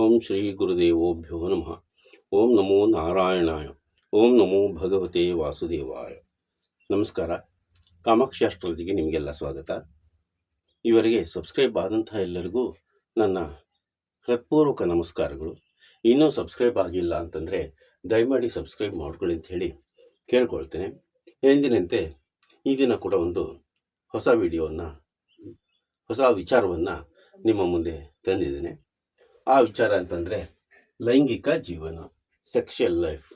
ಓಂ ಶ್ರೀ ಗುರುದೇವೋಭ್ಯೋ ನಮಃ. ಓಂ ನಮೋ ನಾರಾಯಣಾಯ. ಓಂ ನಮೋ ಭಗವತೆ ವಾಸುದೇವಾಯ. ನಮಸ್ಕಾರ. ಕಾಮಾಕ್ಷಿ ಅಸ್ಟ್ರಾಲಜಿಗೆ ನಿಮಗೆಲ್ಲ ಸ್ವಾಗತ. ಇವರಿಗೆ ಸಬ್ಸ್ಕ್ರೈಬ್ ಆದಂಥ ಎಲ್ಲರಿಗೂ ನನ್ನ ಹೃತ್ಪೂರ್ವಕ ನಮಸ್ಕಾರಗಳು. ಇನ್ನೂ ಸಬ್ಸ್ಕ್ರೈಬ್ ಆಗಿಲ್ಲ ಅಂತಂದರೆ ದಯಮಾಡಿ ಸಬ್ಸ್ಕ್ರೈಬ್ ಮಾಡ್ಕೊಳ್ಳಿ ಅಂತ ಹೇಳಿ ಕೇಳ್ಕೊಳ್ತೇನೆ. ಎಂದಿನಂತೆ ಈ ದಿನ ಕೂಡ ಒಂದು ಹೊಸ ವಿಡಿಯೋವನ್ನು ಹೊಸ ವಿಚಾರವನ್ನು ನಿಮ್ಮ ಮುಂದೆ ತಂದಿದ್ದೇನೆ. ಆ ವಿಚಾರ ಅಂತಂದರೆ ಲೈಂಗಿಕ ಜೀವನ ಸೆಕ್ಷುಯಲ್ ಲೈಫ್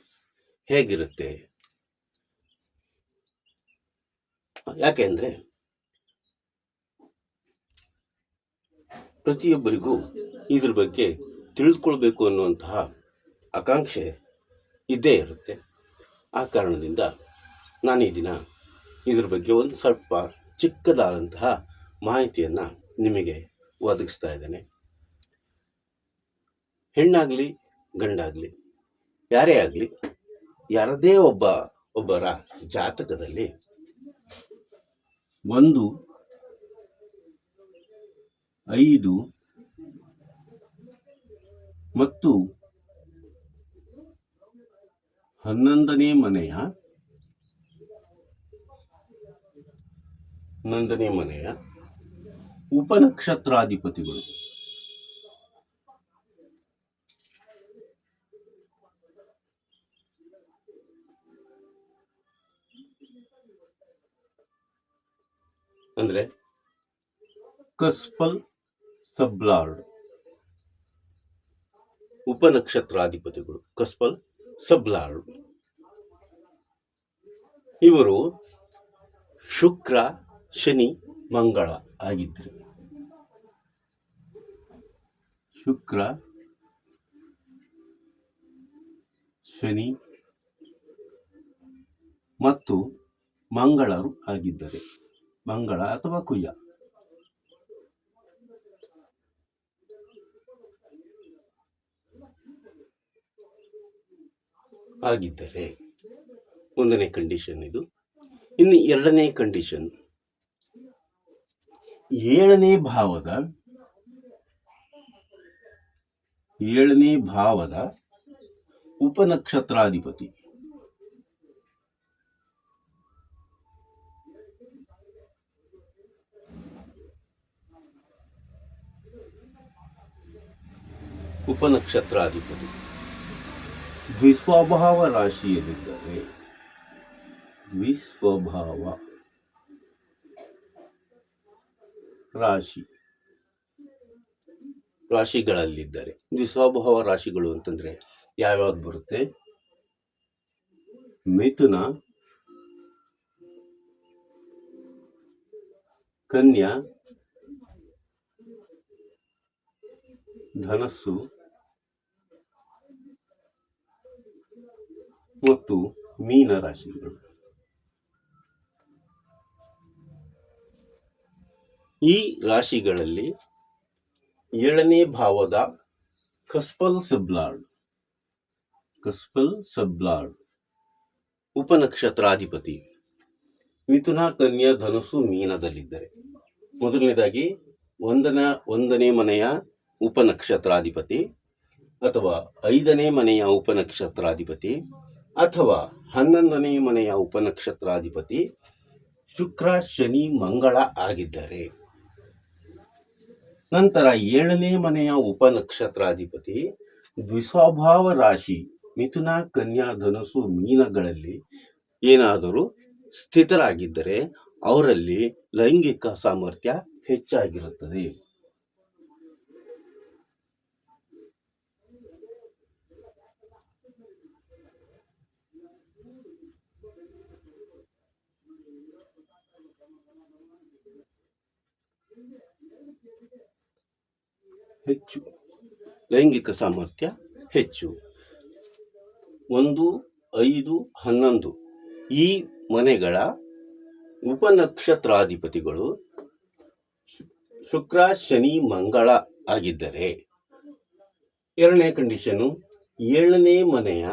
ಹೇಗಿರುತ್ತೆ? ಯಾಕೆಂದರೆ ಪ್ರತಿಯೊಬ್ಬರಿಗೂ ಇದ್ರ ಬಗ್ಗೆ ತಿಳಿದುಕೊಳ್ಬೇಕು ಅನ್ನುವಂತಹ ಆಕಾಂಕ್ಷೆ ಇದ್ದೇ ಇರುತ್ತೆ. ಆ ಕಾರಣದಿಂದ ನಾನು ಈ ದಿನ ಇದ್ರ ಬಗ್ಗೆ ಒಂದು ಸ್ವಲ್ಪ ಚಿಕ್ಕದಾದಂತಹ ಮಾಹಿತಿಯನ್ನು ನಿಮಗೆ ಒದಗಿಸ್ತಾ ಇದ್ದೇನೆ. ಹೆಣ್ಣಾಗಲಿ, ಗಂಡಾಗಲಿ, ಯಾರೇ ಆಗಲಿ, ಯಾರದೇ ಒಬ್ಬ, ಒಬ್ಬರ ಜಾತಕದಲ್ಲಿ ಒಂದು, ಐದು ಮತ್ತು ಹನ್ನೊಂದನೇ ಮನೆಯ ಹನ್ನೊಂದನೇ ಮನೆಯ ಉಪನಕ್ಷತ್ರಾಧಿಪತಿಗಳು. ಅಂದ್ರೆ ಕಸ್ಪಲ್ ಸಬ್ಲಾರ್ಡ್. ಉಪನಕ್ಷತ್ರಾಧಿಪತಿಗಳು ಕಸ್ಪಲ್ ಸಬ್ಲಾರ್ಡ್. ಇವರು ಶುಕ್ರ ಶನಿ ಮಂಗಳ ಆಗಿದ್ದರು ಶುಕ್ರ ಶನಿ ಮತ್ತು ಮಂಗಳರು ಆಗಿದ್ದರೆ. ಮಂಗಳ ಅಥವಾ ಕುಯ್ಯ ಆಗಿದ್ದರೆ ಒಂದನೇ ಕಂಡೀಷನ್ ಇದು. ಇನ್ನು ಎರಡನೇ ಕಂಡೀಷನ್ ಏಳನೇ ಭಾವದ ಏಳನೇ ಭಾವದ ಉಪನಕ್ಷತ್ರಾಧಿಪತಿ. ಉಪನಕ್ಷತ್ರಾಧಿಪತಿ. ದ್ವಿಸ್ವಭಾವ ರಾಶಿಯಲ್ಲಿದ್ದರೆ ದ್ವಿಸ್ವಭಾವ ರಾಶಿ. ರಾಶಿಗಳಲ್ಲಿದ್ದರೆ. ದ್ವಿಸ್ವಭಾವ ರಾಶಿಗಳು ಅಂತಂದ್ರೆ ಯಾವ್ಯಾವ್ದು ಬರುತ್ತೆ? ಮಿಥುನ ಕನ್ಯಾ ಧನಸ್ಸು ಮತ್ತು ಮೀನ ರಾಶಿಗಳು. ಈ ರಾಶಿಗಳಲ್ಲಿ ಏಳನೇ ಭಾವದ ಕಸ್ಪಲ್ ಸಬ್ಲಾರ್ಡ್ ಕಸ್ಪಲ್ ಸಬ್ಲಾಡ್ ಉಪನಕ್ಷತ್ರಾಧಿಪತಿ. ಮಿಥುನ, ಕನ್ಯಾ, ಧನಸ್ಸು ಮೀನದಲ್ಲಿದ್ದರೆ. ಮೊದಲನೇದಾಗಿ, ಒಂದನ, ಒಂದನೇ ಮನೆಯ ಉಪನಕ್ಷತ್ರಾಧಿಪತಿ ಅಥವಾ ಐದನೇ ಮನೆಯ ಉಪನಕ್ಷತ್ರಾಧಿಪತಿ ಅಥವಾ ಹನ್ನೊಂದನೇ ಮನೆಯ ಉಪನಕ್ಷತ್ರಾಧಿಪತಿ ಶುಕ್ರ, ಶನಿ, ಮಂಗಳ ಆಗಿದ್ದಾರೆ. ನಂತರ ಏಳನೇ ಮನೆಯ ಉಪನಕ್ಷತ್ರಾಧಿಪತಿ ದ್ವಿಸ್ವಭಾವ ರಾಶಿ, ಮಿಥುನ, ಕನ್ಯಾ, ಧನಸು, ಮೀನಗಳಲ್ಲಿ ಏನಾದರೂ ಸ್ಥಿತರಾಗಿದ್ದರೆ ಅವರಲ್ಲಿ ಲೈಂಗಿಕ ಸಾಮರ್ಥ್ಯ ಹೆಚ್ಚಾಗಿರುತ್ತದೆ. ಹೆಚ್ಚು. ಲೈಂಗಿಕ ಸಾಮರ್ಥ್ಯ ಹೆಚ್ಚು. ಒಂದು, ಐದು, ಹನ್ನೊಂದು. ಈ ಮನೆಗಳ ಉಪನಕ್ಷತ್ರಾಧಿಪತಿಗಳು ಶುಕ್ರ, ಶನಿ, ಮಂಗಳ ಆಗಿದ್ದರೆ ಎರಡನೇ ಕಂಡೀಷನು ಏಳನೇ ಮನೆಯ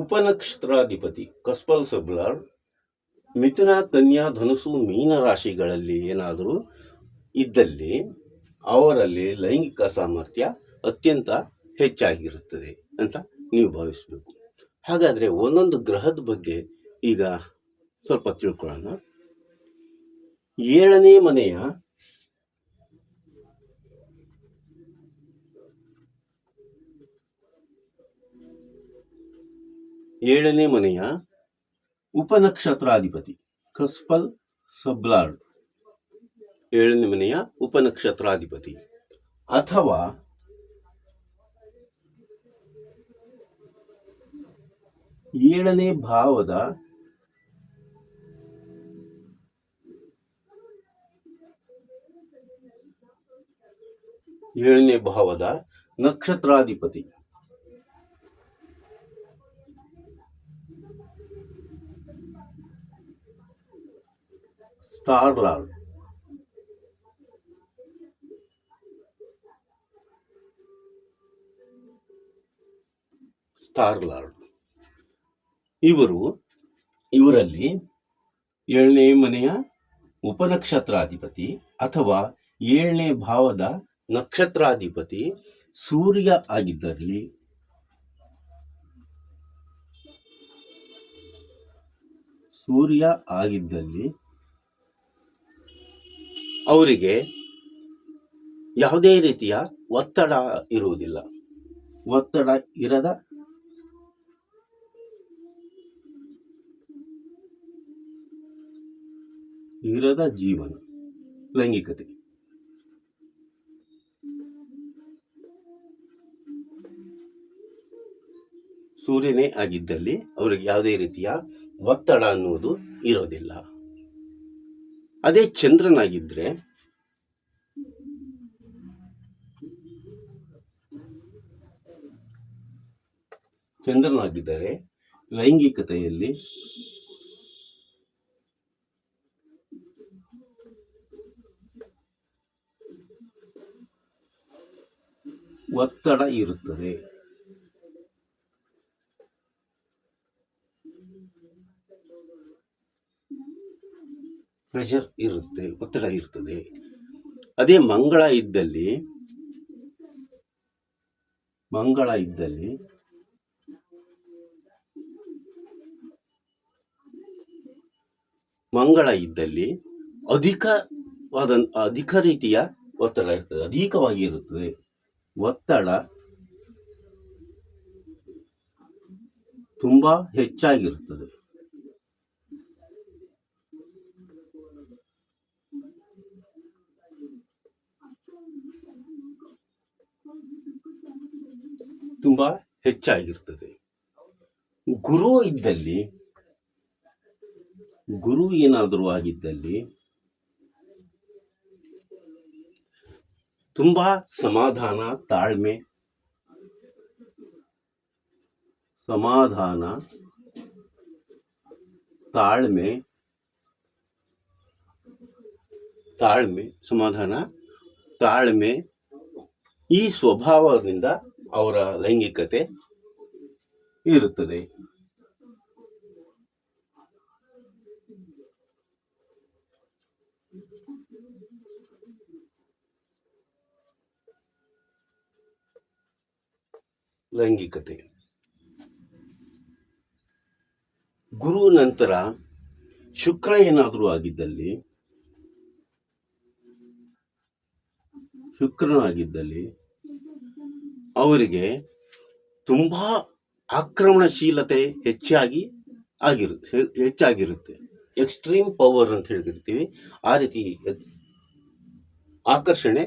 ಉಪನಕ್ಷತ್ರಾಧಿಪತಿ ಕಸ್ಪಲ್ ಸಬ್ಲಾರ್ ಮಿಥುನ, ಕನ್ಯಾ, ಧನುಸು ಮೀನ ರಾಶಿಗಳಲ್ಲಿ ಏನಾದರೂ ಇದ್ದಲ್ಲಿ ಅವರಲ್ಲಿ ಲೈಂಗಿಕ ಸಾಮರ್ಥ್ಯ ಅತ್ಯಂತ ಹೆಚ್ಚಾಗಿರುತ್ತದೆ ಅಂತ ನೀವು ಭಾವಿಸಬೇಕು. ಹಾಗಾದರೆ ಒಂದೊಂದು ಗ್ರಹದ ಬಗ್ಗೆ ಈಗ ಸ್ವಲ್ಪ ತಿಳ್ಕೊಳ್ಳೋಣ. ಏಳನೇ ಮನೆಯ ಏಳನೇ ಮನೆಯ ಉಪನಕ್ಷತ್ರಾಧಿಪತಿ ಕಸ್ಪಲ್ ಸಬ್ಲಾರ್ಡ್. ಏಳನೇ ಮನೆಯ ಉಪನಕ್ಷತ್ರಾಧಿಪತಿ. ಅಥವಾ ಏಳನೇ ಭಾವದ ಏಳನೇ ಭಾವದ ನಕ್ಷತ್ರಾಧಿಪತಿ. Star lord. ಸ್ಟಾರ್ ಲಾರ್ಡ್ ಇವರು ಇವರಲ್ಲಿ ಏಳನೇ ಮನೆಯ ಉಪನಕ್ಷತ್ರಾಧಿಪತಿ ಅಥವಾ ಏಳನೇ ಭಾವದ ನಕ್ಷತ್ರಾಧಿಪತಿ ಸೂರ್ಯ ಆಗಿದ್ದರಲ್ಲಿ ಸೂರ್ಯ ಆಗಿದ್ದಲ್ಲಿ ಅವರಿಗೆ ಯಾವುದೇ ರೀತಿಯ ಒತ್ತಡ ಇರುವುದಿಲ್ಲ. ಒತ್ತಡ ಇರದ ಇರದ ಜೀವನ, ಲೈಂಗಿಕತೆ. ಸೂರ್ಯನೇ ಆಗಿದ್ದಲ್ಲಿ ಅವರಿಗೆ ಯಾವುದೇ ರೀತಿಯ ಒತ್ತಡ ಅನ್ನುವುದು ಇರೋದಿಲ್ಲ. ಅದೇ ಚಂದ್ರನಾಗಿದ್ದರೆ ಚಂದ್ರನಾಗಿದ್ದರೆ ಲೈಂಗಿಕತೆಯಲ್ಲಿ ಒತ್ತಡ ಇರುತ್ತದೆ. ಪ್ರೆಷರ್ ಇರುತ್ತೆ, ಒತ್ತಡ ಇರ್ತದೆ. ಅದೇ ಮಂಗಳ ಇದ್ದಲ್ಲಿ ಮಂಗಳ ಇದ್ದಲ್ಲಿ ಮಂಗಳ ಇದ್ದಲ್ಲಿ ಅಧಿಕವಾದ ಅಧಿಕ ರೀತಿಯ ಒತ್ತಡ ಇರ್ತದೆ, ಅಧಿಕವಾಗಿ ಇರುತ್ತದೆ. ಒತ್ತಡ ತುಂಬ ಹೆಚ್ಚಾಗಿರುತ್ತದೆ. ತುಂಬ ಹೆಚ್ಚಾಗಿರ್ತದೆ ಗುರು ಇದ್ದಲ್ಲಿ ಗುರು ಏನಾದರೂ ಆಗಿದ್ದಲ್ಲಿ ತುಂಬಾ ಸಮಾಧಾನ ತಾಳ್ಮೆ. ಸಮಾಧಾನ ತಾಳ್ಮೆ. ತಾಳ್ಮೆ ಸಮಾಧಾನ ತಾಳ್ಮೆ. ಈ ಸ್ವಭಾವದಿಂದ ಅವರ ಲೈಂಗಿಕತೆ ಇರುತ್ತದೆ. ಲೈಂಗಿಕತೆ. ಗುರು ನಂತರ ಶುಕ್ರ ಏನಾದರೂ ಆಗಿದ್ದಲ್ಲಿ, ಶುಕ್ರನಾಗಿದ್ದಲ್ಲಿ ಅವರಿಗೆ ತುಂಬ ಆಕ್ರಮಣಶೀಲತೆ ಹೆಚ್ಚಾಗಿ ಆಗಿರುತ್ತೆ ಹೆಚ್ಚಾಗಿರುತ್ತೆ. ಎಕ್ಸ್ಟ್ರೀಮ್ ಪವರ್ ಅಂತ ಹೇಳ್ತಿರ್ತೀವಿ ಆ ರೀತಿ ಆಕರ್ಷಣೆ,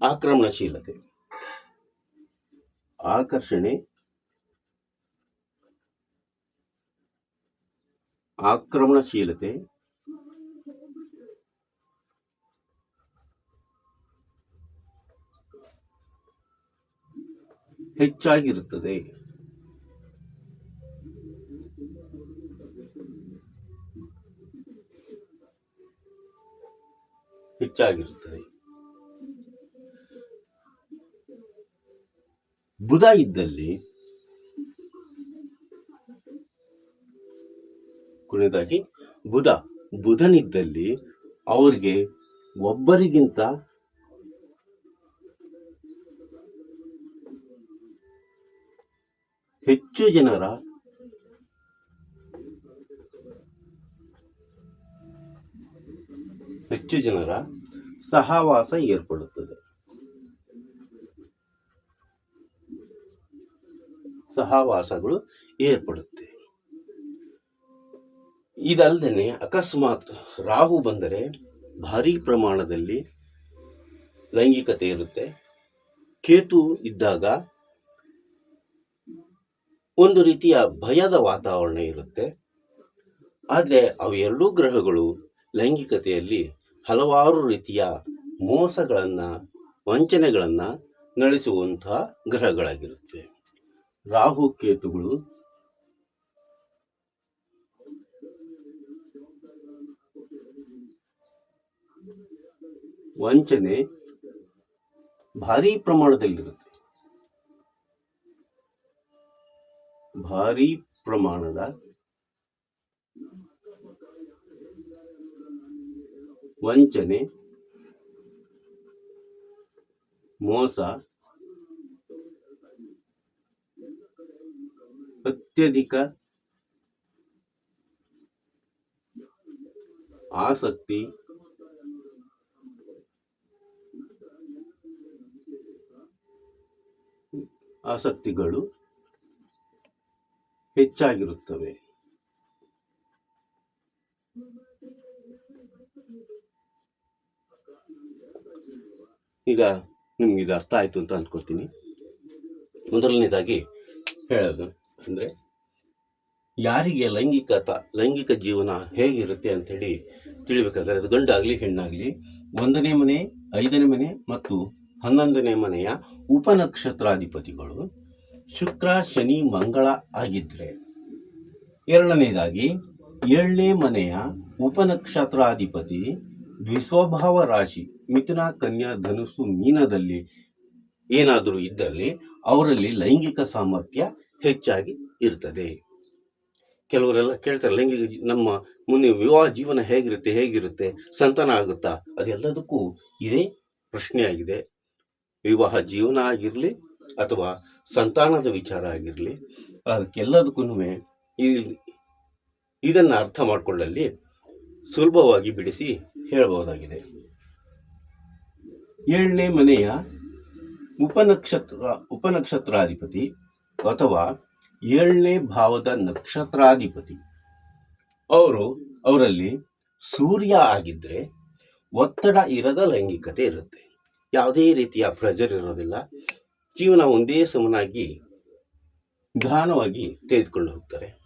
ಆಕ್ರಮಣಶೀಲತೆ. ಆಕರ್ಷಣೆ ಆಕ್ರಮಣಶೀಲತೆ ಹೆಚ್ಚಾಗಿರುತ್ತದೆ. ಹೆಚ್ಚಾಗಿರುತ್ತದೆ. ಬುಧ ಇದ್ದಲ್ಲಿ ಕೊನೆಯದಾಗಿ ಬುಧ ಬುಧನಿದ್ದಲ್ಲಿ ಅವರಿಗೆ ಒಬ್ಬರಿಗಿಂತ ಹೆಚ್ಚು ಜನರ ಹೆಚ್ಚು ಜನರ ಸಹವಾಸ ಏರ್ಪಡುತ್ತದೆ. ಸಹವಾಸಗಳು ಏರ್ಪಡುತ್ತೆ. ಇದಲ್ಲದೆ ಅಕಸ್ಮಾತ್ ರಾಹು ಬಂದರೆ ಭಾರಿ ಪ್ರಮಾಣದಲ್ಲಿ ಲೈಂಗಿಕತೆ ಇರುತ್ತೆ. ಕೇತು ಇದ್ದಾಗ ಒಂದು ರೀತಿಯ ಭಯದ ವಾತಾವರಣ ಇರುತ್ತೆ. ಆದರೆ ಅವೆರಡೂ ಗ್ರಹಗಳು ಲೈಂಗಿಕತೆಯಲ್ಲಿ ಹಲವಾರು ರೀತಿಯ ಮೋಸಗಳನ್ನು, ವಂಚನೆಗಳನ್ನು ನಡೆಸುವಂತಹ ಗ್ರಹಗಳಾಗಿರುತ್ತವೆ. ರಾಹು ಕೇತುಗಳು. ವಂಚನೆ ಭಾರಿ ಪ್ರಮಾಣದಲ್ಲಿರುತ್ತೆ. ಭಾರಿ ಪ್ರಮಾಣದ ವಂಚನೆ ಮೋಸ ಅತ್ಯಧಿಕ ಆಸಕ್ತಿ ಆಸಕ್ತಿಗಳು ಹೆಚ್ಚಾಗಿರುತ್ತವೆ. ಈಗ ನಿಮ್ಗೆ ಇದು ಅರ್ಥ ಆಯ್ತು ಅಂತ ಅಂದ್ಕೊಳ್ತೀನಿ ಮೊದಲನೇದಾಗಿ ಹೇಳೋದು. ಅಂದರೆ ಯಾರಿಗೆ ಲೈಂಗಿಕತ ಲೈಂಗಿಕ ಜೀವನ ಹೇಗಿರುತ್ತೆ ಅಂಥೇಳಿ ತಿಳಿಬೇಕಾದ್ರೆ ಅದು ಗಂಡಾಗಲಿ, ಹೆಣ್ಣಾಗಲಿ, ಒಂದನೇ ಮನೆ, ಐದನೇ ಮನೆ ಮತ್ತು ಹನ್ನೊಂದನೇ ಮನೆಯ ಉಪನಕ್ಷತ್ರಾಧಿಪತಿಗಳು ಶುಕ್ರ, ಶನಿ, ಮಂಗಳ ಆಗಿದ್ರೆ. ಎರಡನೇದಾಗಿ, ಏಳನೇ ಮನೆಯ ಉಪನಕ್ಷತ್ರಾಧಿಪತಿ ದ್ವಿಸ್ವಭಾವ ರಾಶಿ, ಮಿಥುನ, ಕನ್ಯಾ, ಧನುಸು, ಮೀನದಲ್ಲಿ ಏನಾದರೂ ಇದ್ದಲ್ಲಿ ಅವರಲ್ಲಿ ಲೈಂಗಿಕ ಸಾಮರ್ಥ್ಯ ಹೆಚ್ಚಾಗಿ ಇರ್ತದೆ. ಕೆಲವರೆಲ್ಲ ಕೇಳ್ತಾರೆ, ಲೈಂಗಿಕ ನಮ್ಮ ಮುಂದೆ ವಿವಾಹ ಜೀವನ ಹೇಗಿರುತ್ತೆ ಹೇಗಿರುತ್ತೆ, ಸಂತಾನ ಆಗುತ್ತಾ? ಅದೆಲ್ಲದಕ್ಕೂ ಇದೇ ಪ್ರಶ್ನೆಯಾಗಿದೆ. ವಿವಾಹ ಜೀವನ ಆಗಿರಲಿ ಅಥವಾ ಸಂತಾನದ ವಿಚಾರ ಆಗಿರಲಿ ಅದಕ್ಕೆಲ್ಲದಕ್ಕೂ ಇದನ್ನು ಅರ್ಥ ಮಾಡಿಕೊಳ್ಳಲ್ಲಿ ಸುಲಭವಾಗಿ ಬಿಡಿಸಿ ಹೇಳಬಹುದಾಗಿದೆ ಏಳನೇ ಮನೆಯ ಉಪನಕ್ಷತ್ರ, ಉಪನಕ್ಷತ್ರಾಧಿಪತಿ ಅಥವಾ ಏಳನೇ ಭಾವದ ನಕ್ಷತ್ರಾಧಿಪತಿ. ಅವರು ಅವರಲ್ಲಿ ಸೂರ್ಯ ಆಗಿದ್ರೆ ಒತ್ತಡ ಇರದ ಲೈಂಗಿಕತೆ ಇರುತ್ತೆ. ಯಾವುದೇ ರೀತಿಯ ಪ್ರೆಜರ್ ಇರೋದಿಲ್ಲ. ಜೀವನ ಒಂದೇ ಸಮನಾಗಿ ನಿಧಾನವಾಗಿ ತೆಗೆದುಕೊಂಡು ಹೋಗ್ತಾರೆ.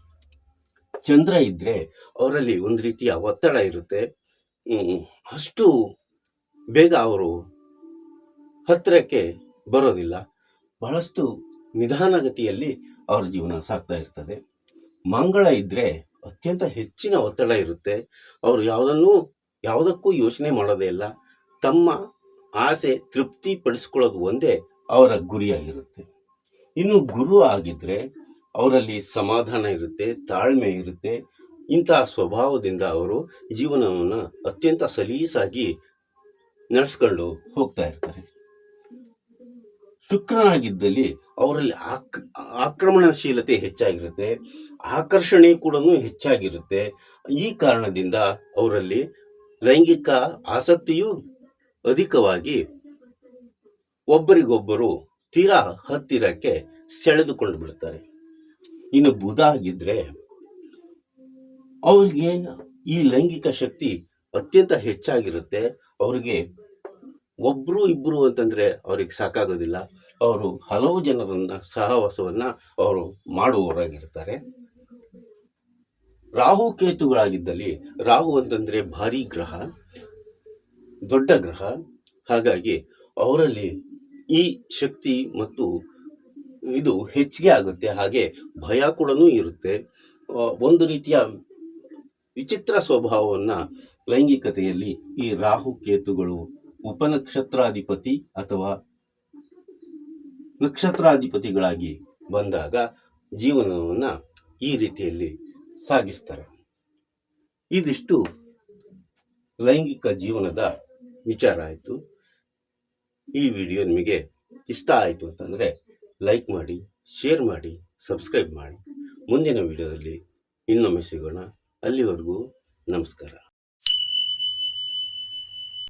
ಚಂದ್ರ ಇದ್ದರೆ ಅವರಲ್ಲಿ ಒಂದು ರೀತಿಯ ಒತ್ತಡ ಇರುತ್ತೆ. ಅಷ್ಟು ಬೇಗ ಅವರು ಹತ್ತಿರಕ್ಕೆ ಬರೋದಿಲ್ಲ. ಬಹಳಷ್ಟು ನಿಧಾನಗತಿಯಲ್ಲಿ ಅವ್ರ ಜೀವನ ಸಾಗ್ತಾ ಇರ್ತದೆ. ಮಂಗಳ ಇದ್ರೆ ಅತ್ಯಂತ ಹೆಚ್ಚಿನ ಒತ್ತಡ ಇರುತ್ತೆ. ಅವರು ಯಾವುದನ್ನೂ, ಯಾವುದಕ್ಕೂ ಯೋಚನೆ ಮಾಡೋದೇ ಇಲ್ಲ. ತಮ್ಮ ಆಸೆ ತೃಪ್ತಿ ಪಡಿಸ್ಕೊಳ್ಳೋದು ಒಂದೇ ಅವರ ಗುರಿಯಾಗಿರುತ್ತೆ. ಇನ್ನು ಗುರು ಆಗಿದ್ರೆ ಅವರಲ್ಲಿ ಸಮಾಧಾನ ಇರುತ್ತೆ, ತಾಳ್ಮೆ ಇರುತ್ತೆ. ಇಂತಹ ಸ್ವಭಾವದಿಂದ ಅವರು ಜೀವನವನ್ನು ಅತ್ಯಂತ ಸಲೀಸಾಗಿ ನಡೆಸ್ಕೊಂಡು ಹೋಗ್ತಾ ಇರ್ತಾರೆ. ಶುಕ್ರನಾಗಿದ್ದಲ್ಲಿ ಅವರಲ್ಲಿ ಆಕ್, ಆಕ್ರಮಣಶೀಲತೆ ಹೆಚ್ಚಾಗಿರುತ್ತೆ. ಆಕರ್ಷಣೆ ಕೂಡ ಹೆಚ್ಚಾಗಿರುತ್ತೆ. ಈ ಕಾರಣದಿಂದ ಅವರಲ್ಲಿ ಲೈಂಗಿಕ ಆಸಕ್ತಿಯು ಅಧಿಕವಾಗಿ ಒಬ್ಬರಿಗೊಬ್ಬರು ತೀರಾ ಹತ್ತಿರಕ್ಕೆ ಸೆಳೆದುಕೊಂಡು ಬಿಡ್ತಾರೆ ಇನ್ನು ಬುಧ ಆಗಿದ್ರೆ ಅವ್ರಿಗೆ ಈ ಲೈಂಗಿಕ ಶಕ್ತಿ ಅತ್ಯಂತ ಹೆಚ್ಚಾಗಿರುತ್ತೆ. ಅವ್ರಿಗೆ ಒಬ್ರು ಇಬ್ರು ಅಂತಂದ್ರೆ ಅವ್ರಿಗೆ ಸಾಕಾಗೋದಿಲ್ಲ. ಅವರು ಹಲವು ಜನರನ್ನ ಸಹವಾಸವನ್ನ ಅವರು ಮಾಡುವವರಾಗಿರ್ತಾರೆ. ರಾಹು ಕೇತುಗಳಾಗಿದ್ದಲ್ಲಿ ರಾಹು ಅಂತಂದ್ರೆ ಭಾರಿ ಗ್ರಹ, ದೊಡ್ಡ ಗ್ರಹ. ಹಾಗಾಗಿ ಅವರಲ್ಲಿ ಈ ಶಕ್ತಿ ಮತ್ತು ಇದು ಹೆಚ್ಚಿಗೆ ಆಗುತ್ತೆ. ಹಾಗೆ ಭಯ ಕೂಡ ಇರುತ್ತೆ. ಒಂದು ರೀತಿಯ ವಿಚಿತ್ರ ಸ್ವಭಾವವನ್ನ ಲೈಂಗಿಕತೆಯಲ್ಲಿ ಈ ರಾಹು ಕೇತುಗಳು ಉಪನಕ್ಷತ್ರಾಧಿಪತಿ ಅಥವಾ ನಕ್ಷತ್ರಾಧಿಪತಿಗಳಾಗಿ ಬಂದಾಗ ಜೀವನವನ್ನು ಈ ರೀತಿಯಲ್ಲಿ ಸಾಗಿಸ್ತಾರೆ. ಇದಿಷ್ಟು ಲೈಂಗಿಕ ಜೀವನದ ವಿಚಾರ ಆಯಿತು. ಈ ವಿಡಿಯೋ ನಿಮಗೆ ಇಷ್ಟ ಆಯಿತು ಅಂತಂದರೆ ಲೈಕ್ ಮಾಡಿ, ಶೇರ್ ಮಾಡಿ, ಸಬ್ಸ್ಕ್ರೈಬ್ ಮಾಡಿ. ಮುಂದಿನ ವಿಡಿಯೋದಲ್ಲಿ ಇನ್ನೊಮ್ಮೆ ಸಿಗೋಣ. ಅಲ್ಲಿವರೆಗೂ ನಮಸ್ಕಾರ.